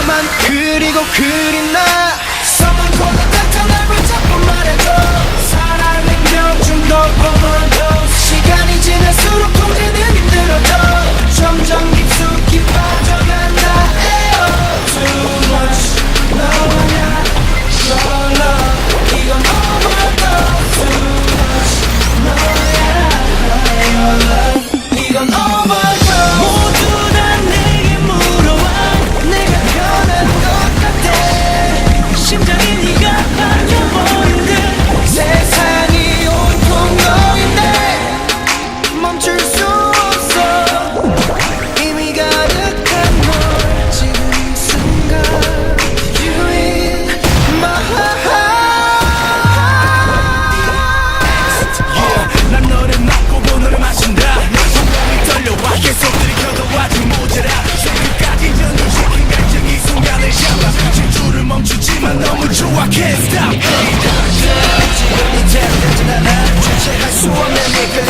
너만 그리고 그린 날. can't stop hey, hey, hey, hey, hey, hey, hey, hey,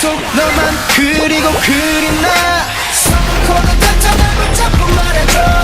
계속 너만 그리고 그린 나. 손으로 다 전화를 잡고 말해줘.